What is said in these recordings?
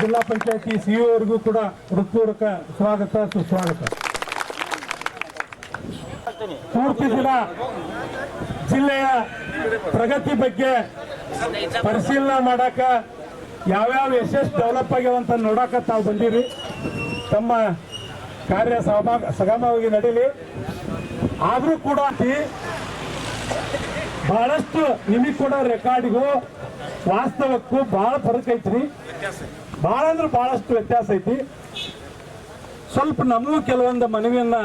ಜಿಲ್ಲಾ ಪಂಚಾಯತಿ ಸಿಇಒವರೆಗೂ ಕೂಡ ಹೃತ್ಪೂರ್ವಕ ಸ್ವಾಗತ, ಸುಸ್ವಾಗತ. ಪೂರ್ತಿ ದಿನ ಜಿಲ್ಲೆಯ ಪ್ರಗತಿ ಬಗ್ಗೆ ಪರಿಶೀಲನೆ ಮಾಡಾಕ ಯಾವ್ಯಾವ ಯಶಸ್ ಡೆವಲಪ್ ಆಗ್ಯಾವಂತ ನೋಡಾಕ ತಾವು ಬಂದಿರಿ. ತಮ್ಮ ಕಾರ್ಯ ಸಗಮವಾಗಿ ನಡೀಲಿ. ಆದರೂ ಕೂಡ ಬಹಳಷ್ಟು ನಿಮಗೆ ಕೂಡ ರೆಕಾರ್ಡಿಗೂ ವಾಸ್ತವಕ್ಕೂ ಬಹಳ ಫರಕ್ ಐತ್ರಿ. ಬಹಳ ಅಂದ್ರೆ ಬಹಳಷ್ಟು ವ್ಯತ್ಯಾಸ ಐತಿ. ಸ್ವಲ್ಪ ನಮಗೂ ಕೆಲವೊಂದು ಮನವಿಯನ್ನ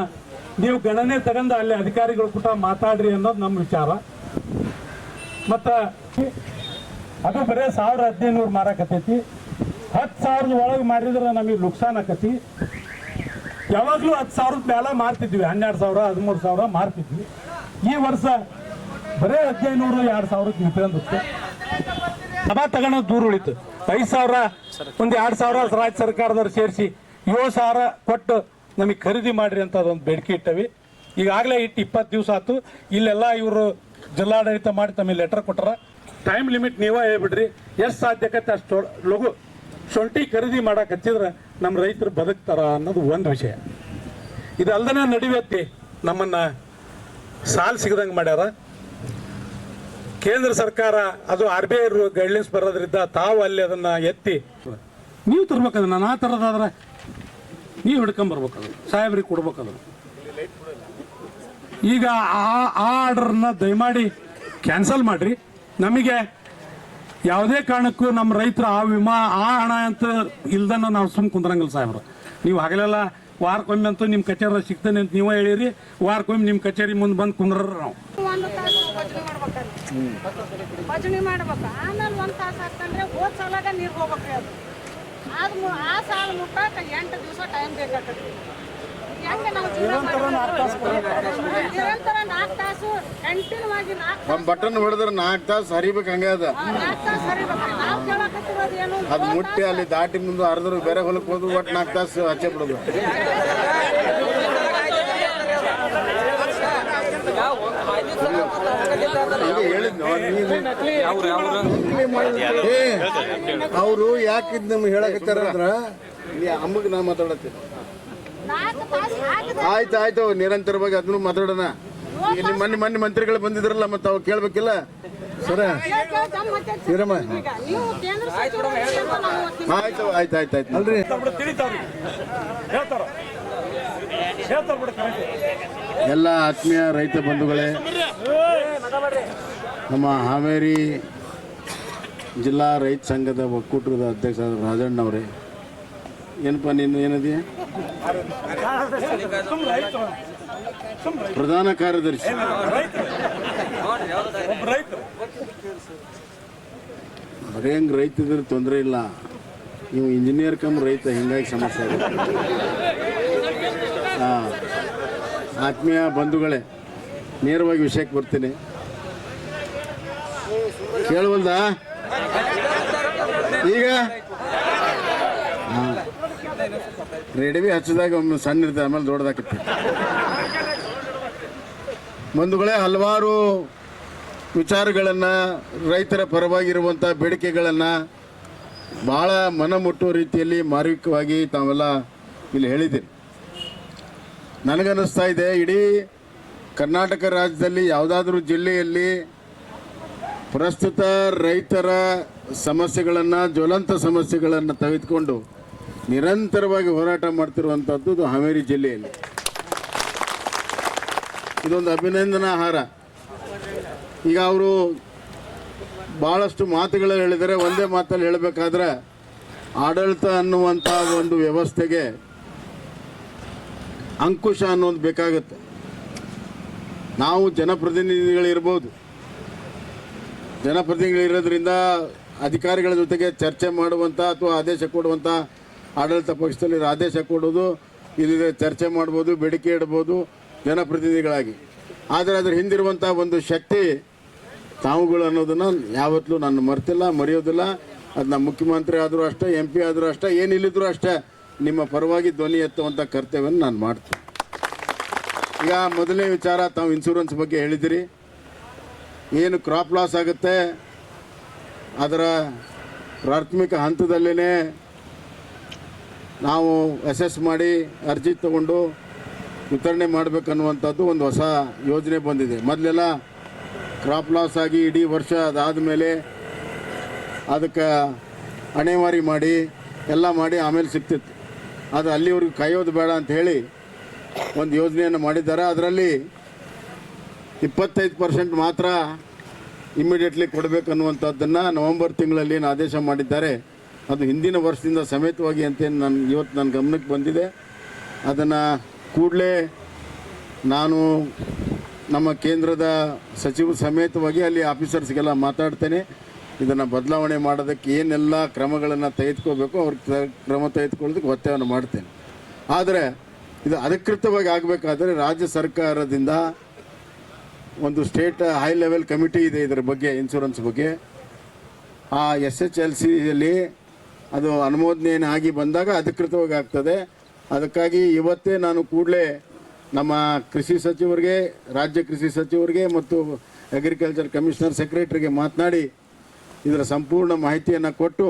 ನೀವು ಗಣನೆ ತಗೊಂಡು ಅಲ್ಲಿ ಅಧಿಕಾರಿಗಳು ಕೂಡ ಮಾತಾಡ್ರಿ ಅನ್ನೋದು ನಮ್ಮ ವಿಚಾರ. ಮತ್ತ ಅದು ಬರೇ ಸಾವಿರ ಹದಿನೈದು ಮಾರಾಕತೈತಿ ಹತ್ತು ಸಾವಿರದ ಒಳಗೆ ಮಾಡಿದ್ರೆ ನಮಗೆ ನುಕ್ಸಾನ್ ಆಕತಿ. ಯಾವಾಗಲೂ ಹತ್ತು ಸಾವಿರದ ಮೇಲೆ ಮಾರ್ತಿದ್ವಿ, ಹನ್ನೆರಡು ಸಾವಿರ, ಹದಿಮೂರು ಸಾವಿರ ಮಾರ್ತಿದ್ವಿ. ಈ ವರ್ಷ ಬರೇ ಹದಿನೈನೂರು ಎರಡು ಸಾವಿರಕ್ಕೆ ನಿಂತ್ಕೊಂಡುತ್ತೆ ಸಭಾ ತಗೋಣ ದೂರ ಉಳಿತು. ಐದು ಸಾವಿರ, ಒಂದು ಎರಡು ಸಾವಿರ ರಾಜ್ಯ ಸರ್ಕಾರದವ್ರು ಸೇರಿಸಿ ಏಳು ಸಾವಿರ ಕೊಟ್ಟು ನಮಗೆ ಖರೀದಿ ಮಾಡ್ರಿ ಅಂತ ಅದೊಂದು ಬೇಡಿಕೆ ಇಟ್ಟವಿ. ಈಗಾಗಲೇ ಇಟ್ಟು ಇಪ್ಪತ್ತು ದಿವಸ ಆಯ್ತು. ಇಲ್ಲೆಲ್ಲ ಇವರು ಜಿಲ್ಲಾಡಳಿತ ಮಾಡಿ ತಮಗೆ ಲೆಟರ್ ಕೊಟ್ಟಾರ. ಟೈಮ್ ಲಿಮಿಟ್ ನೀವೇ ಹೇಳ್ಬಿಡ್ರಿ. ಎಷ್ಟು ಸಾಧ್ಯಕತೆ ಅಷ್ಟು ಲಘು ಶುಂಠಿ ಖರೀದಿ ಮಾಡಕ್ಕೆ ಹಚ್ಚಿದ್ರೆ ನಮ್ಮ ರೈತರು ಬದುಕ್ತಾರ ಅನ್ನೋದು ಒಂದು ವಿಷಯ. ಇದಲ್ದನೇ ನಡಿವೆತ್ತಿ ನಮ್ಮನ್ನ ಸಾಲ್ ಸಿಗದಂಗೆ ಮಾಡ್ಯಾರ. ಕೇಂದ್ರ ಸರ್ಕಾರ, ಅದು ಆರ್ ಬಿ ಐ ಗೈಡ್ಲೈನ್ಸ್ ಬರೋದ್ರಿಂದ ತಾವು ಅಲ್ಲಿ ಅದನ್ನ ಎತ್ತಿ, ನೀವು ತರ್ಬೇಕು ಅದನ್ನ ನಾ ತರೋದಾದ್ರೆ ನೀವು ಹಿಡ್ಕೊಂಬರ್ಬೇಕು ಅದನ್ನ ಸಾಹೇಬ್ರಿಗೆ ಕೊಡ್ಬೇಕು ಅದು ಈಗ ಆ ಆ ಆರ್ಡರ್ನ ದಯಮಾಡಿ ಕ್ಯಾನ್ಸಲ್ ಮಾಡ್ರಿ. ನಮಗೆ ಯಾವುದೇ ಕಾರಣಕ್ಕೂ ನಮ್ಮ ರೈತರ ಆ ವಿಮಾ, ಆ ಹಣ ಅಂತ ಇಲ್ದನ್ನ ನಾವು ಸುಮ್ ಕುಂದ್ರಂಗಿಲ್ಲ ಸಾಹೇಬ್ರು. ನೀವು ಹಗಲೆಲ್ಲ ವಾರಕ್ಕೊಮ್ಮೆ ಅಂತೂ ನಿಮ್ಮ ಕಚೇರಿ ಸಿಗ್ತಾನೆ ಅಂತ ನೀವೇ ಹೇಳಿರಿ, ವಾರಕ್ಕೊಮ್ಮೆ ನಿಮ್ಮ ಕಚೇರಿ ಮುಂದೆ ಬಂದು ಕುಂದ್ರ ನಾವು. ಭಜನೆ ಮಾಡ್ಬೇಕು. ಆಮೇಲೆ ಒಂದು ತಾಸು ಆಗ್ತಂದ್ರೆ ಹೋದ್ ಸಾಲಾಗ ನೀರು ಹೋಗ್ಬೇಕ್ರಿ ಅದು. ಅದು ಮು- ಆ ಸಾಲ ಮುಟ್ಟಕ್ಕೆ ಎಂಟು ದಿವಸ ಟೈಮ್ ಬೇಕಾಗ್ತದೆ. ಹೆಂಗೆ ನಾವು? ನಿರಂತರ ನಾಲ್ಕು ತಾಸು ಕಂಟಿನ್ಯೂ ಆಗಿ ನಾಲ್ಕು ಒಂದ್ ಬಟನ್ ಹೊಡೆದ್ರೆ ನಾಲ್ಕು ತಾಸು ಹರಿಬೇಕು ಹಂಗೆ ಅದ. ನಾಲ್ಕು ತಾಸು ಸರಿಬೇಕು ನಾವು ಕೇಳಕತ್ತಿರೋದು ಏನು ಅದು ಮುಟ್ಟಿ ಅಲ್ಲಿ ದಾಟಿ ಮುಂದೆ ಹರಿದ್ರು ಬೇರೆ ಹೊಲಕ್ಕೆ ಹೋದ್ರು ಒಟ್ಟು ನಾಲ್ಕು ತಾಸು ಹಚ್ಚೆ ಬಿಡೋದು. ಅವರು ಯಾಕಿದ್ ನಮ್ಗೆ ಹೇಳಕತ್ತಾರ ಅಂದ್ರ ಅಮ್ಮಗ್ ನಾ ಮಾತಾಡತ್ತೀನಿ. ಆಯ್ತು ಆಯ್ತು ನಿರಂತರವಾಗಿ ಅದನ್ನು ಮಾತಾಡೋಣ. ಇಲ್ಲಿ ನಿಮ್ಮ ಮೊನ್ನೆ ಮೊನ್ನೆ ಮಂತ್ರಿಗಳು ಬಂದಿದ್ರಲ್ಲ ಮತ್ತೆ ಅವ್ ಕೇಳ್ಬೇಕಿಲ್ಲ? ಸರ. ಆಯ್ತು ಆಯ್ತು ಆಯ್ತು ಆಯ್ತು. ಅಲ್ರಿ. ಎಲ್ಲ ಆತ್ಮೀಯ ರೈತ ಬಂಧುಗಳೇ ನಮ್ಮ ಹಾವೇರಿ ಜಿಲ್ಲಾ ರೈತ ಸಂಘದ ಒಕ್ಕೂಟದ ಅಧ್ಯಕ್ಷ ರಾಜಣ್ಣವರೇ. ಏನಪ್ಪ, ನೀನು ಏನದೀಯ? ಪ್ರಧಾನ ಕಾರ್ಯದರ್ಶಿ. ಬರೀ ಹಂಗೆ ರೈತ ಇದ್ರೆ ತೊಂದರೆ ಇಲ್ಲ. ನೀವು ಇಂಜಿನಿಯರ್ ಕಮ್ ರೈತ, ಹಿಂಗಾಗಿ ಸಮಸ್ಯೆ ಹಾಂ. ಆತ್ಮೀಯ ಬಂಧುಗಳೇ, ನೇರವಾಗಿ ವಿಷಯಕ್ಕೆ ಬರ್ತೀನಿ. ಕೇಳವಲ್ದಾ? ಈಗ? ರೆಡಿವಿ ಹಚ್ಚಿದಾಗ ಒಮ್ಮೆ ಸಣ್ಣ ಇರ್ತದೆ, ಆಮೇಲೆ ದೊಡ್ಡದಾಕತ್ತೆ ಬಂಧುಗಳೇ, ಹಲವಾರು ವಿಚಾರಗಳನ್ನು, ರೈತರ ಪರವಾಗಿರುವಂಥ ಬೇಡಿಕೆಗಳನ್ನು ಭಾಳ ಮನಮುಟ್ಟುವ ರೀತಿಯಲ್ಲಿ ಮಾರ್ಮಿಕವಾಗಿ ತಾವೆಲ್ಲ ಇಲ್ಲಿ ಹೇಳಿದ್ದೀರಿ. ನನಗನ್ನಿಸ್ತಾ ಇದೆ, ಇಡೀ ಕರ್ನಾಟಕ ರಾಜ್ಯದಲ್ಲಿ ಯಾವುದಾದ್ರೂ ಜಿಲ್ಲೆಯಲ್ಲಿ ಪ್ರಸ್ತುತ ರೈತರ ಸಮಸ್ಯೆಗಳನ್ನು, ಜ್ವಲಂತ ಸಮಸ್ಯೆಗಳನ್ನು ತೆಗೆದುಕೊಂಡು ನಿರಂತರವಾಗಿ ಹೋರಾಟ ಮಾಡ್ತಿರುವಂಥದ್ದು ಇದು ಹಾವೇರಿ ಜಿಲ್ಲೆಯಲ್ಲಿ. ಇದೊಂದು ಅಭಿನಂದನಾರ್ಹ ಈಗ ಅವರು ಭಾಳಷ್ಟು ಮಾತುಗಳು ಹೇಳಿದರೆ ಒಂದೇ ಮಾತಲ್ಲಿ ಹೇಳಬೇಕಾದ್ರೆ, ಆಡಳಿತ ಅನ್ನುವಂಥ ಒಂದು ವ್ಯವಸ್ಥೆಗೆ ಅಂಕುಶ ಅನ್ನೋದು ಬೇಕಾಗುತ್ತೆ. ನಾವು ಜನಪ್ರತಿನಿಧಿಗಳಿರ್ಬೋದು. ಜನಪ್ರತಿನಿಧಿಗಳಿರೋದ್ರಿಂದ ಅಧಿಕಾರಿಗಳ ಜೊತೆಗೆ ಚರ್ಚೆ ಮಾಡುವಂಥ ಅಥವಾ ಆದೇಶ ಕೊಡುವಂಥ ಆಡಳಿತ ಪಕ್ಷದಲ್ಲಿ ಆದೇಶ ಕೊಡೋದು ಇದ್ರೆ ಚರ್ಚೆ ಮಾಡ್ಬೋದು, ಬೇಡಿಕೆ ಇಡ್ಬೋದು ಜನಪ್ರತಿನಿಧಿಗಳಾಗಿ. ಆದರೆ ಅದ್ರ ಹಿಂದಿರುವಂಥ ಒಂದು ಶಕ್ತಿ ತಾವುಗಳು ಅನ್ನೋದನ್ನು ಯಾವತ್ತೂ ನಾನು ಮರ್ತಿಲ್ಲ, ಮರೆಯೋದಿಲ್ಲ. ಅದು ನಮ್ಮ ಮುಖ್ಯಮಂತ್ರಿ ಆದರೂ ಅಷ್ಟೇ, ಎಂ ಪಿ ಆದರೂ ಅಷ್ಟೇ, ಏನಿಲ್ಲಿದ್ರೂ ಅಷ್ಟೇ ನಿಮ್ಮ ಪರವಾಗಿ ಧ್ವನಿ ಎತ್ತುವಂಥ ಕರ್ತವ್ಯವನ್ನು ನಾನು ಮಾಡ್ತೀನಿ. ಈಗ ಮೊದಲನೇ ವಿಚಾರ ತಾವು ಇನ್ಶೂರೆನ್ಸ್ ಬಗ್ಗೆ ಹೇಳಿದಿರಿ. ಏನು ಕ್ರಾಪ್ ಲಾಸ್ ಆಗುತ್ತೆ? ಅದರ ಪ್ರಾಥಮಿಕ ಹಂತದಲ್ಲೇ ನಾವು ಅಸೆಸ್ ಮಾಡಿ ಅರ್ಜಿ ತಗೊಂಡು ವಿತರಣೆ ಮಾಡಬೇಕನ್ನುವಂಥದ್ದು ಒಂದು ಹೊಸ ಯೋಜನೆ ಬಂದಿದೆ. ಮೊದಲೆಲ್ಲ ಕ್ರಾಪ್ ಲಾಸ್ ಆಗಿ ಇಡೀ ವರ್ಷ ಅದಾದ ಮೇಲೆ ಅದಕ್ಕೆ ಅಣೆವಾರಿ ಮಾಡಿ, ಎಲ್ಲ ಮಾಡಿ ಆಮೇಲೆ ಸಿಗ್ತಿತ್ತು. ಅದು ಅಲ್ಲಿವರೆಗೂ ಕಾಯೋದು ಬೇಡ ಅಂತ ಹೇಳಿ ಒಂದು ಯೋಜನೆಯನ್ನು ಮಾಡಿದ್ದಾರೆ. ಅದರಲ್ಲಿ ಇಪ್ಪತ್ತೈದು ಪರ್ಸೆಂಟ್ ಮಾತ್ರ ಇಮಿಡಿಯೇಟ್ಲಿ ಕೊಡಬೇಕನ್ನುವಂಥದ್ದನ್ನು ನವೆಂಬರ್ ತಿಂಗಳಲ್ಲಿ ಏನು ಆದೇಶ ಮಾಡಿದ್ದಾರೆ, ಅದು ಹಿಂದಿನ ವರ್ಷದಿಂದ ಸಮೇತವಾಗಿ ಅಂತೇನು ನನ್ನ ಇವತ್ತು ನನ್ನ ಗಮನಕ್ಕೆ ಬಂದಿದೆ. ಅದನ್ನು ಕೂಡಲೇ ನಾನು ನಮ್ಮ ಕೇಂದ್ರದ ಸಚಿವ ಸಮೇತವಾಗಿ ಅಲ್ಲಿ ಆಫೀಸರ್ಸ್ಗೆಲ್ಲ ಮಾತಾಡ್ತೇನೆ. ಇದನ್ನು ಬದಲಾವಣೆ ಮಾಡೋದಕ್ಕೆ ಏನೆಲ್ಲ ಕ್ರಮಗಳನ್ನು ತೆಗೆದುಕೋಬೇಕು, ಅವ್ರ ಕ್ರಮ ತೆಗೆದುಕೊಳ್ಳೋದಕ್ಕೆ ಒತ್ತಾಯವನ್ನು ಮಾಡ್ತೇನೆ. ಆದರೆ ಇದು ಅಧಿಕೃತವಾಗಿ ಆಗಬೇಕಾದರೆ ರಾಜ್ಯ ಸರ್ಕಾರದಿಂದ ಒಂದು ಸ್ಟೇಟ್ ಹೈ ಲೆವೆಲ್ ಕಮಿಟಿ ಇದೆ ಇದರ ಬಗ್ಗೆ ಇನ್ಶೂರೆನ್ಸ್ ಬಗ್ಗೆ. ಆ ಎಸ್ ಎಚ್ ಎಲ್ ಸಿಯಲ್ಲಿ ಅದು ಅನುಮೋದನೆ ಆಗಿ ಬಂದಾಗ ಅಧಿಕೃತವಾಗಿ ಆಗ್ತದೆ. ಅದಕ್ಕಾಗಿ ಇವತ್ತೇ ನಾನು ಕೂಡಲೇ ನಮ್ಮ ಕೃಷಿ ಸಚಿವರಿಗೆ, ರಾಜ್ಯ ಕೃಷಿ ಸಚಿವರಿಗೆ ಮತ್ತು ಅಗ್ರಿಕಲ್ಚರ್ ಕಮಿಷನರ್ ಸೆಕ್ರೆಟರಿಗೆ ಮಾತನಾಡಿ ಇದರ ಸಂಪೂರ್ಣ ಮಾಹಿತಿಯನ್ನು ಕೊಟ್ಟು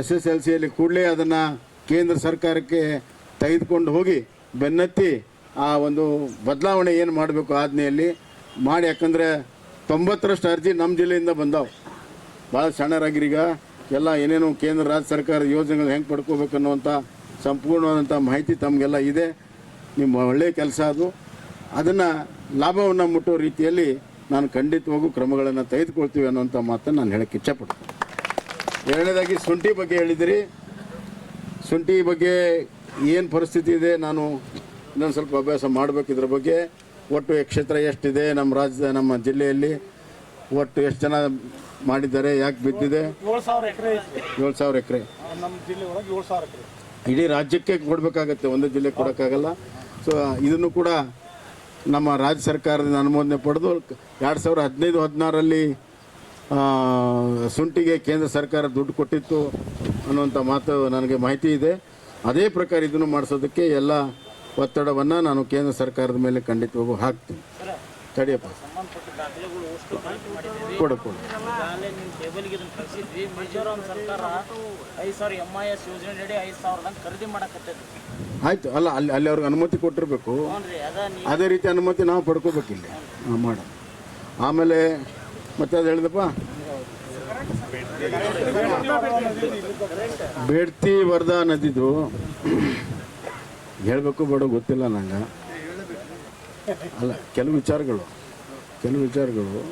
ಎಸ್ ಎಸ್ ಎಲ್ ಸಿಯಲ್ಲಿ ಕೂಡಲೇ ಅದನ್ನು ಕೇಂದ್ರ ಸರ್ಕಾರಕ್ಕೆ ತೆಗೆದುಕೊಂಡು ಹೋಗಿ ಬೆನ್ನತ್ತಿ ಆ ಒಂದು ಬದಲಾವಣೆ ಏನು ಮಾಡಬೇಕು ಆಜ್ಞೆಯಲ್ಲಿ ಮಾಡಿ, ಯಾಕಂದರೆ ತೊಂಬತ್ತರಷ್ಟು ಅರ್ಜಿ ನಮ್ಮ ಜಿಲ್ಲೆಯಿಂದ ಬಂದಾವೆ. ಭಾಳ ಸಣ್ಣರಾಗಿರೀಗ, ಎಲ್ಲ ಏನೇನು ಕೇಂದ್ರ, ರಾಜ್ಯ ಸರ್ಕಾರದ ಯೋಜನೆಗಳು ಹೆಂಗೆ ಪಡ್ಕೋಬೇಕು ಅನ್ನುವಂಥ ಸಂಪೂರ್ಣವಾದಂಥ ಮಾಹಿತಿ ತಮಗೆಲ್ಲ ಇದೆ. ನಿಮ್ಮ ಒಳ್ಳೆಯ ಕೆಲಸ ಅದು. ಅದನ್ನು ಲಾಭವನ್ನು ಮುಟ್ಟೋ ರೀತಿಯಲ್ಲಿ ನಾನು ಖಂಡಿತವಾಗೂ ಕ್ರಮಗಳನ್ನು ತೆಗೆದುಕೊಳ್ತೀವಿ ಅನ್ನೋಂಥ ಮಾತನ್ನು ನಾನು ಹೇಳಕ್ಕೆ ಇಚ್ಛಪಡ್ತೀನಿ. ಎರಡನೇದಾಗಿ ಶುಂಠಿ ಬಗ್ಗೆ ಹೇಳಿದಿರಿ. ಶುಂಠಿ ಬಗ್ಗೆ ಏನು ಪರಿಸ್ಥಿತಿ ಇದೆ? ನಾನು ಇನ್ನೊಂದು ಸ್ವಲ್ಪ ಅಭ್ಯಾಸ ಮಾಡಬೇಕು ಇದ್ರ ಬಗ್ಗೆ. ಒಟ್ಟು ಕ್ಷೇತ್ರ ಎಷ್ಟಿದೆ ನಮ್ಮ ರಾಜ್ಯದ ನಮ್ಮ ಜಿಲ್ಲೆಯಲ್ಲಿ? ಒಟ್ಟು ಎಷ್ಟು ಜನ ಮಾಡಿದ್ದಾರೆ ಯಾಕೆ ಬಿದ್ದಿದೆ? ಏಳು ಸಾವಿರ ಎಕರೆ ಇಡೀ ರಾಜ್ಯಕ್ಕೆ ಕೊಡಬೇಕಾಗತ್ತೆ ಒಂದು ಜಿಲ್ಲೆ ಕೊಡೋಕ್ಕಾಗಲ್ಲ. ಸೊ ಇದನ್ನು ಕೂಡ ನಮ್ಮ ರಾಜ್ಯ ಸರ್ಕಾರದಿಂದ ಅನುಮೋದನೆ ಪಡೆದು ಎರಡು ಸಾವಿರದ ಹದಿನೈದು ಹದಿನಾರರಲ್ಲಿ ಸುಂಟಿಗೆ ಕೇಂದ್ರ ಸರ್ಕಾರ ದುಡ್ಡು ಕೊಟ್ಟಿತ್ತು ಅನ್ನುವಂಥ ಮಾತು ನನಗೆ ಮಾಹಿತಿ ಇದೆ. ಅದೇ ಪ್ರಕಾರ ಇದನ್ನು ಮಾಡಿಸೋದಕ್ಕೆ ಎಲ್ಲ ಒತ್ತಡವನ್ನು ನಾನು ಕೇಂದ್ರ ಸರ್ಕಾರದ ಮೇಲೆ ಖಂಡಿತವಾಗೂ ಹಾಕ್ತೀನಿ. ತಡಿಯಪ್ಪ. ಕೊಡು ಕೊಡು. ಆಯಿತು ಅಲ್ಲ ಅಲ್ಲಿ ಅಲ್ಲಿ ಅವ್ರಿಗೆ ಅನುಮತಿ ಕೊಟ್ಟಿರಬೇಕು. ಅದ ರೀತಿ ಅನುಮತಿ ನಾವು ಪಡ್ಕೋಬೇಕಿಲ್ಲ ಹಾಂ ಮಾಡ ಆಮೇಲೆ ಮತ್ತೆ ಅದು ಹೇಳಿದಪ್ಪ? ಬೇಡ್ತಿ ವರ್ಧಾ ನದಿದು. ಹೇಳಬೇಕು ಬೇಡ, ಗೊತ್ತಿಲ್ಲ ನಂಗೆ. ಅಲ್ಲ, ಕೆಲವು ವಿಚಾರಗಳು ಕೆಲವು ವಿಚಾರಗಳು.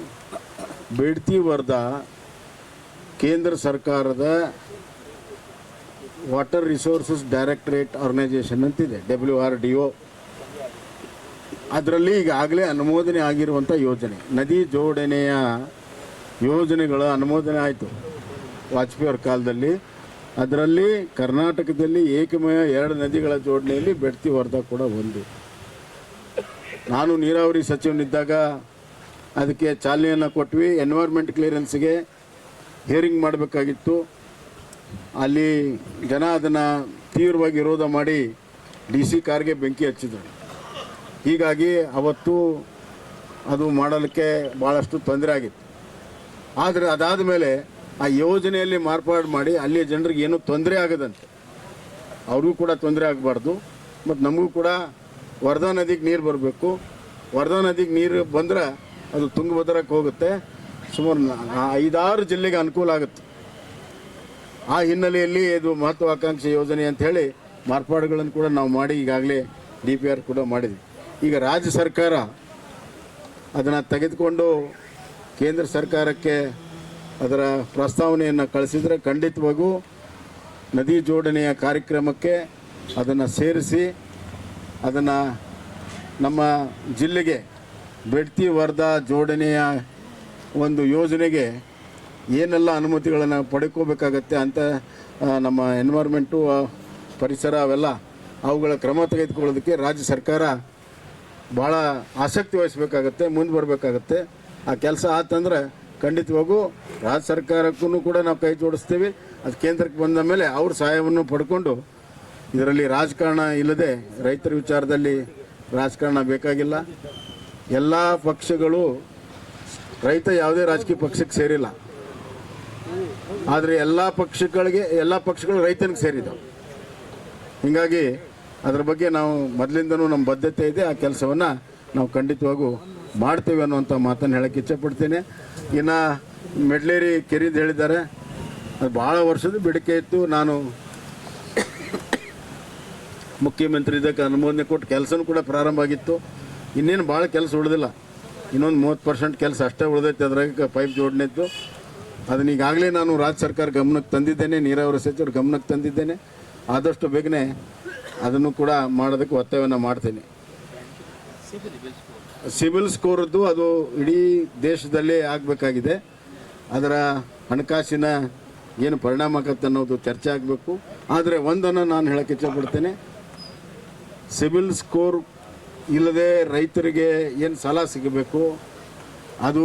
ಬೇಡ್ತಿ ಕೇಂದ್ರ ಸರ್ಕಾರದ ವಾಟರ್ ರಿಸೋರ್ಸಸ್ ಡೈರೆಕ್ಟರೇಟ್ ಆರ್ಗನೈಸೇಷನ್ ಅಂತಿದೆ ಡಬ್ಲ್ಯೂ ಆರ್ ಡಿ ಒ ಅದರಲ್ಲಿ ಈಗಾಗಲೇ ಅನುಮೋದನೆ ಆಗಿರುವಂಥ ಯೋಜನೆ. ನದಿ ಜೋಡಣೆಯ ಯೋಜನೆಗಳ ಅನುಮೋದನೆ ಆಯಿತು. ವಾಜಪೇಯಿ ಅವ್ರ ಕಾಲದಲ್ಲಿ. ಅದರಲ್ಲಿ ಕರ್ನಾಟಕದಲ್ಲಿ ಏಕಮಯ ಎರಡು ನದಿಗಳ ಜೋಡಣೆಯಲ್ಲಿ ಬೆಡ್ತಿ ವರ್ಧ ಕೂಡ ಒಂದು. ನಾನು ನೀರಾವರಿ ಸಚಿವನಿದ್ದಾಗ ಅದಕ್ಕೆ ಚಾಲನೆಯನ್ನು ಕೊಟ್ವಿ. ಎನ್ವೈರ್ಮೆಂಟ್ ಕ್ಲಿಯರೆನ್ಸ್ಗೆ ಹಿಯರಿಂಗ್ ಮಾಡಬೇಕಾಗಿತ್ತು. ಅಲ್ಲಿ ಜನ ಅದನ್ನು ತೀವ್ರವಾಗಿ ವಿರೋಧ ಮಾಡಿ ಡಿ ಸಿ ಕಾರ್ಗೆ ಬೆಂಕಿ ಹಚ್ಚಿದರು. ಹೀಗಾಗಿ ಅವತ್ತು ಅದು ಮಾಡಲಿಕ್ಕೆ ಭಾಳಷ್ಟು ತೊಂದರೆ ಆಗಿತ್ತು. ಆದರೆ ಅದಾದ ಮೇಲೆ ಆ ಯೋಜನೆಯಲ್ಲಿ ಮಾರ್ಪಾಡು ಮಾಡಿ ಅಲ್ಲಿಯ ಜನರಿಗೆ ಏನೂ ತೊಂದರೆ ಆಗದಂತೆ. ಅವ್ರಿಗೂ ಕೂಡ ತೊಂದರೆ ಆಗಬಾರ್ದು. ಮತ್ತು ನಮಗೂ ಕೂಡ ವರ್ಧಾ ನದಿಗೆ ನೀರು ಬರಬೇಕು. ವರ್ಧಾ ನದಿಗೆ ನೀರು ಬಂದರೆ ಅದು ತುಂಗಭದ್ರಕ್ಕೆ ಹೋಗುತ್ತೆ. ಸುಮಾರು ಐದಾರು ಜಿಲ್ಲೆಗೆ ಅನುಕೂಲ ಆಗುತ್ತೆ. ಆ ಹಿನ್ನೆಲೆಯಲ್ಲಿ ಇದು ಮಹತ್ವಾಕಾಂಕ್ಷೆ ಯೋಜನೆ ಅಂತ ಹೇಳಿ ಮಾರ್ಪಾಡುಗಳನ್ನು ಕೂಡ ನಾವು ಮಾಡಿ ಈಗಾಗಲೇ ಡಿ ಪಿ ಆರ್ ಕೂಡ ಮಾಡಿದ್ವಿ. ಈಗ ರಾಜ್ಯ ಸರ್ಕಾರ ಅದನ್ನು ತೆಗೆದುಕೊಂಡು ಕೇಂದ್ರ ಸರ್ಕಾರಕ್ಕೆ ಅದರ ಪ್ರಸ್ತಾವನೆಯನ್ನು ಕಳಿಸಿದರೆ ಖಂಡಿತವಾಗೂ ನದಿ ಜೋಡಣೆಯ ಕಾರ್ಯಕ್ರಮಕ್ಕೆ ಅದನ್ನು ಸೇರಿಸಿ ಅದನ್ನು ನಮ್ಮ ಜಿಲ್ಲೆಗೆ ಬೆಡ್ತಿ ವರ್ಧಾ ಜೋಡಣೆಯ ಒಂದು ಯೋಜನೆಗೆ ಏನೆಲ್ಲ ಅನುಮತಿಗಳನ್ನು ಪಡ್ಕೋಬೇಕಾಗತ್ತೆ ಅಂತ ನಮ್ಮ ಎನ್ವೈರ್ಮೆಂಟು ಪರಿಸರ ಅವೆಲ್ಲ ಅವುಗಳ ಕ್ರಮ ತೆಗೆದುಕೊಳ್ಳೋದಕ್ಕೆ ರಾಜ್ಯ ಸರ್ಕಾರ ಭಾಳ ಆಸಕ್ತಿ ವಹಿಸ್ಬೇಕಾಗತ್ತೆ, ಮುಂದೆ ಬರಬೇಕಾಗತ್ತೆ. ಆ ಕೆಲಸ ಆತಂದ್ರೆ ಖಂಡಿತವಾಗೂ ರಾಜ್ಯ ಸರ್ಕಾರಕ್ಕೂ ಕೂಡ ನಾವು ಕೈ ಜೋಡಿಸ್ತೀವಿ. ಅದು ಕೇಂದ್ರಕ್ಕೆ ಬಂದ ಮೇಲೆ ಅವ್ರ ಸಹಾಯವನ್ನು ಪಡ್ಕೊಂಡು ಇದರಲ್ಲಿ ರಾಜಕಾರಣ ಇಲ್ಲದೆ ರೈತರ ವಿಚಾರದಲ್ಲಿ ರಾಜಕಾರಣ ಬೇಕಾಗಿಲ್ಲ. ಎಲ್ಲ ಪಕ್ಷಗಳು ರೈತ ಯಾವುದೇ ರಾಜಕೀಯ ಪಕ್ಷಕ್ಕೆ ಸೇರಿಲ್ಲ. ಆದರೆ ಎಲ್ಲ ಪಕ್ಷಗಳಿಗೆ, ಎಲ್ಲ ಪಕ್ಷಗಳು ರೈತನಿಗೆ ಸೇರಿದವು. ಹೀಗಾಗಿ ಅದರ ಬಗ್ಗೆ ನಾವು ಮೊದಲಿಂದನೂ ನಮ್ಮ ಬದ್ಧತೆ ಇದೆ. ಆ ಕೆಲಸವನ್ನು ನಾವು ಖಂಡಿತವಾಗೂ ಮಾಡ್ತೇವೆ ಅನ್ನುವಂಥ ಮಾತನ್ನು ಹೇಳಕ್ಕೆ ಇಚ್ಛಪಡ್ತೇನೆ ಇನ್ನು ಮೆಡ್ಲೇರಿ ಕೆರಿದು ಹೇಳಿದ್ದಾರೆ. ಅದು ಭಾಳ ವರ್ಷದ ಬೇಡಿಕೆ ಇತ್ತು. ನಾನು ಮುಖ್ಯಮಂತ್ರಿ ಇದಕ್ಕೆ ಅನುಮೋದನೆ ಕೊಟ್ಟು ಕೆಲಸನೂ ಕೂಡ ಪ್ರಾರಂಭ ಆಗಿತ್ತು. ಇನ್ನೇನು ಭಾಳ ಕೆಲಸ ಉಳಿದಿಲ್ಲ. ಇನ್ನೊಂದು ಮೂವತ್ತು ಪರ್ಸೆಂಟ್ ಕೆಲಸ ಅಷ್ಟೇ ಉಳಿದೈತೆ ಅದ್ರಾಗ ಪೈಪ್ ಜೋಡಣೆ ಇತ್ತು ಅದನ್ನ ಈಗಾಗಲೇ ನಾನು ರಾಜ್ಯ ಸರ್ಕಾರ ಗಮನಕ್ಕೆ ತಂದಿದ್ದೇನೆ. ನೀರಾವರಿ ಸಚಿವರು ಗಮನಕ್ಕೆ ತಂದಿದ್ದೇನೆ. ಆದಷ್ಟು ಬೇಗನೆ ಅದನ್ನು ಕೂಡ ಮಾಡೋದಕ್ಕೆ ಒತ್ತಾಯವನ್ನು ಮಾಡ್ತೇನೆ. ಸಿಬಿಲ್ ಸ್ಕೋರದ್ದು ಅದು ಇಡೀ ದೇಶದಲ್ಲೇ ಆಗಬೇಕಾಗಿದೆ. ಅದರ ಹಣಕಾಸಿನ ಏನು ಪರಿಣಾಮ ಆಗತ್ತೆ ಅನ್ನೋದು ಚರ್ಚೆ ಆಗಬೇಕು. ಆದರೆ ಒಂದನ್ನು ನಾನು ಹೇಳಕ್ಕೆ ಇಚ್ಛಪಡ್ತೇನೆ. ಸಿಬಿಲ್ ಸ್ಕೋರ್ ಇಲ್ಲದೆ ರೈತರಿಗೆ ಏನು ಸಾಲ ಸಿಗಬೇಕು? ಅದು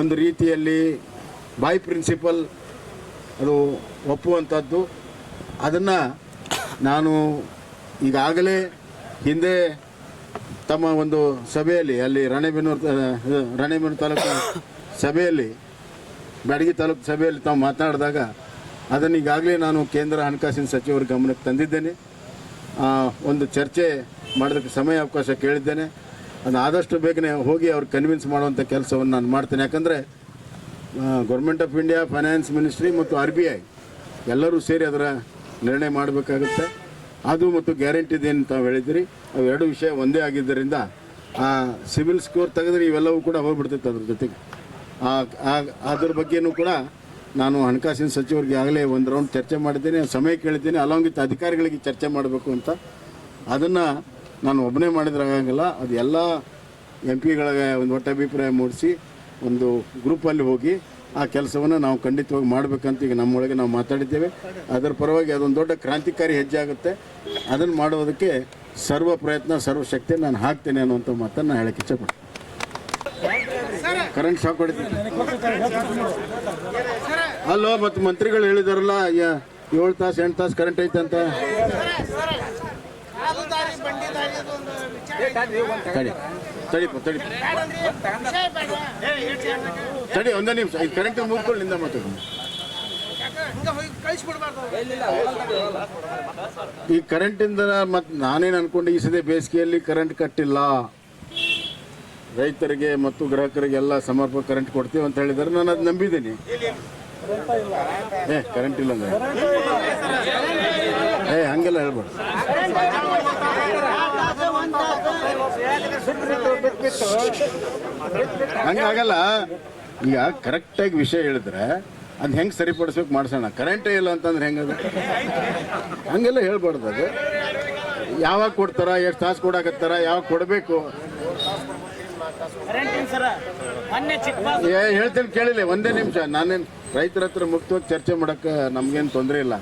ಒಂದು ರೀತಿಯಲ್ಲಿ ಬೈ ಪ್ರಿನ್ಸಿಪಲ್ ಅದು ಒಪ್ಪುವಂಥದ್ದು ಅದನ್ನು ನಾನು ಈಗಾಗಲೇ ಹಿಂದೆ ತಮ್ಮ ಒಂದು ಸಭೆಯಲ್ಲಿ, ಅಲ್ಲಿ ರಾಣೆಬೆನ್ನೂರು ರಾಣೆಬೆನ್ನೂರು ತಾಲೂಕು ಸಭೆಯಲ್ಲಿ, ಬ್ಯಾಡಗಿ ತಾಲೂಕು ಸಭೆಯಲ್ಲಿ ತಾವು ಮಾತನಾಡಿದಾಗ ಅದನ್ನು ಈಗಾಗಲೇ ನಾನು ಕೇಂದ್ರ ಹಣಕಾಸಿನ ಸಚಿವರ ಗಮನಕ್ಕೆ ತಂದಿದ್ದೇನೆ. ಒಂದು ಚರ್ಚೆ ಮಾಡೋದಕ್ಕೆ ಸಮಯ ಅವಕಾಶ ಕೇಳಿದ್ದೇನೆ. ಅದು ಆದಷ್ಟು ಬೇಗನೆ ಹೋಗಿ ಅವ್ರು ಕನ್ವಿನ್ಸ್ ಮಾಡುವಂಥ ಕೆಲಸವನ್ನು ನಾನು ಮಾಡ್ತೇನೆ. ಯಾಕಂದರೆ government of India finance ministry ಮತ್ತು ಆರ್ ಬಿ ಐ ಎಲ್ಲರೂ ಸೇರಿ ಅದರ ನಿರ್ಣಯ ಮಾಡಬೇಕಾಗುತ್ತೆ. ಅದು ಮತ್ತು ಗ್ಯಾರಂಟಿ ಏನು ತಾವು ಹೇಳಿದ್ರಿ. ಅವು ಎರಡು ವಿಷಯ ಒಂದೇ ಆಗಿದ್ದರಿಂದ, ಆ ಸಿವಿಲ್ ಸ್ಕೋರ್ ತೆಗೆದ್ರೆ ಇವೆಲ್ಲವೂ ಕೂಡ ಹೋಗ್ಬಿಡ್ತೈತೆ ಅದ್ರ ಜೊತೆಗೆ. ಅದ್ರ ಬಗ್ಗೆನೂ ಕೂಡ ನಾನು ಹಣಕಾಸಿನ ಸಚಿವರಿಗೆ ಆಗಲೇ ಒಂದು ರೌಂಡ್ ಚರ್ಚೆ ಮಾಡಿದ್ದೀನಿ, ಸಮಯ ಕೇಳಿದ್ದೀನಿ ಅಲಾಂಗ್ ವಿತ್ ಅಧಿಕಾರಿಗಳಿಗೆ ಚರ್ಚೆ ಮಾಡಬೇಕು ಅಂತ. ಅದನ್ನು ನಾನು ಒಬ್ಬನೇ ಮಾಡಿದ್ರೆ ಆಗಂಗಿಲ್ಲ. ಅದು ಎಲ್ಲ ಎಂ ಪಿಗಳಿಗೆ ಒಂದು ಒಟ್ಟ ಅಭಿಪ್ರಾಯ ಮೂಡಿಸಿ, ಒಂದು ಗ್ರೂಪಲ್ಲಿ ಹೋಗಿ ಆ ಕೆಲಸವನ್ನು ನಾವು ಖಂಡಿತವಾಗಿ ಮಾಡಬೇಕಂತ ಈಗ ನಮ್ಮೊಳಗೆ ನಾವು ಮಾತಾಡಿದ್ದೇವೆ. ಅದರ ಪರವಾಗಿ ಅದೊಂದು ದೊಡ್ಡ ಕ್ರಾಂತಿಕಾರಿ ಹೆಜ್ಜೆ ಆಗುತ್ತೆ. ಅದನ್ನು ಮಾಡೋದಕ್ಕೆ ಸರ್ವ ಪ್ರಯತ್ನ, ಸರ್ವ ಶಕ್ತಿ ನಾನು ಹಾಕ್ತೇನೆ ಅನ್ನುವಂಥ ಮಾತನ್ನು ನಾನು ಹೇಳಕ್ಕೆ ಇಚ್ಛಪಡ್ತೀನಿ ಕರೆಂಟ್ ಶಾಕ್ ಹೊಡಿತೀನಿ ಅಲ್ಲೋ, ಮತ್ತು ಮಂತ್ರಿಗಳು ಹೇಳಿದಾರಲ್ಲ ಏಳು ತಾಸು, ಎಂಟು ತಾಸು ಕರೆಂಟ್ ಐತೆ ಅಂತ ತಡಿ. ತಡಿ ತಡಿ. ತಡಿ, ಒಂದೇ ನಿಮಿಷ. ಈ ಕರೆಂಟ್ ಮುಗ್ಕೊಂಡು ನಿಂದ ಮಾತಾಡೋಣ ಈ ಕರೆಂಟಿಂದ ಮತ್ತೆ ನಾನೇನು ಅನ್ಕೊಂಡೆ, ಈ ಸದೇ ಬೇಸಿಗೆಯಲ್ಲಿ ಕರೆಂಟ್ ಕಟ್ಟಿಲ್ಲ. ರೈತರಿಗೆ ಮತ್ತು ಗ್ರಾಹಕರಿಗೆ ಎಲ್ಲ ಸಮರ್ಪಕ ಕರೆಂಟ್ ಕೊಡ್ತೀವಿ ಅಂತ ಹೇಳಿದ್ದಾರೆ. ನಾನು ಅದು ನಂಬಿದ್ದೀನಿ. ಏ ಕರೆಂಟ್ ಇಲ್ಲ ಅಂದ್ರೆ. ಏ, ಹಂಗೆಲ್ಲ ಹೇಳ್ಬಾರ್ದು ಹಂಗಾಗಲ್ಲ. ಈಗ ಕರೆಕ್ಟಾಗಿ ವಿಷಯ ಹೇಳಿದ್ರೆ ಅದು ಹೆಂಗೆ ಸರಿಪಡಿಸ್ಬೇಕು ಮಾಡ್ಸೋಣ. ಕರೆಂಟೇ ಇಲ್ಲ ಅಂತಂದ್ರೆ ಹೆಂಗದ? ಹಂಗೆಲ್ಲ ಹೇಳ್ಬಾರ್ದು ಅದು. ಯಾವಾಗ ಕೊಡ್ತಾರ, ಎಷ್ಟು ತಾಸು ಕೊಡಾಕತ್ತಾರ, ಯಾವಾಗ ಕೊಡಬೇಕು? ಹೇಳ್ತೇನೆ ಕೇಳಿಲ್ಲ ಒಂದೇ ನಿಮಿಷ. ನಾನೇನು ರೈತರ ಹತ್ರ ಮುಕ್ತವಾಗಿ ಚರ್ಚೆ ಮಾಡಕ್ಕೆ ನಮ್ಗೇನು ತೊಂದರೆ ಇಲ್ಲ.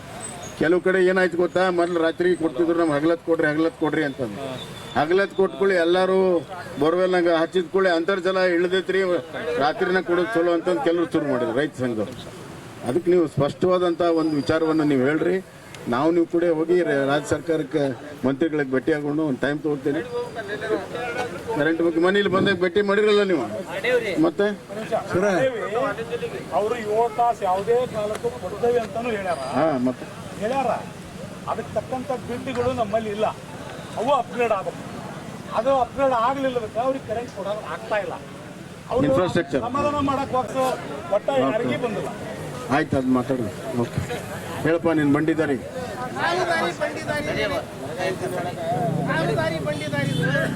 ಕೆಲವು ಕಡೆ ಏನಾಯ್ತು ಗೊತ್ತಾ? ಮೊದಲು ರಾತ್ರಿ ಕೊಡ್ತಿದ್ರು ನಮ್ಗೆ ಹಗಲತ್ ಕೊಡ್ರಿ ಹಗಲತ್ ಕೊಡ್ರಿ ಅಂತಂದು ಹಗಲತ್ ಕೊಟ್ಕೊಳ್ಳಿ ಎಲ್ಲರೂ ಬೋರ್ವೆಲ್ನಾಗ ಹಚ್ಚಿದ ಕೂಡಲೇ ಅಂತರ್ಜಲ ಇಳಿದೈತ್ರಿ ರಾತ್ರಿನ ಕೊಡೋದು ಚಲೋ ಅಂತಂದು ಕೆಲವರು ಶುರು ಮಾಡಿದ್ರು ರೈತ ಸಂಘದವ್ರು ಅದಕ್ಕೆ ನೀವು ಸ್ಪಷ್ಟವಾದಂಥ ಒಂದು ವಿಚಾರವನ್ನು ನೀವು ಹೇಳ್ರಿ. ನಾವು ನೀವು ಕೂಡ ಹೋಗಿ ರಾಜ್ಯ ಸರ್ಕಾರಕ್ಕೆ ಮಂತ್ರಿಗಳಿಗೆ ಆಗೋಣ ಒಂದು ಟೈಮ್ ತೊಗೊಳ್ತೀನಿ ಕರೆಂಟ್ ಬಗ್ಗೆ ಮನೇಲಿ ಬಂದಾಗ ಭೇಟಿ ಮಾಡಿರಲ್ಲ ನೀವು? ಮತ್ತೆ? ಅವರು ಏಳು ತಾಸು ಯಾವುದೇ ಕಾಲಕ್ಕೂ ಕೊಡ್ತೇವೆ ಅಂತಾನು ಹೇಳ್ಯಾರ. ಹಾ ಮತ್ತೆ? ಹೇಳ್ಯಾರ? ಅದಕ್ಕೆ ತಕ್ಕಂಥ ಬಿಲ್ಡ್ಗಳು ನಮ್ಮಲ್ಲಿ ಇಲ್ಲ. ಅವು ಅಪ್ಗ್ರೇಡ್ ಆಗಬೇಕು ಅದು ಅಪ್ಗ್ರೇಡ್ ಆಗ್ಲಿಲ್ಲದಕ್ಕೆ ಅವ್ರಿಗೆ ಕರೆಂಟ್ ಕೊಡೋದು ಆಗ್ತಾ ಇಲ್ಲ. ಇನ್ಫ್ರಾಸ್ಟ್ರಕ್ಚರ್. ಸಮಾಧಾನ ಮಾಡಕ್ ಹೋಗ್ತ ಒಟ್ಟ ಯಾರಿಗೂ ಬಂದಿಲ್ಲ. ಆಯ್ತು ಅದು ಮಾತಾಡಿ. ಓಕೆ ಹೇಳಪ್ಪ ನೀನು ಬಂಡಿದ್ದಾರಿ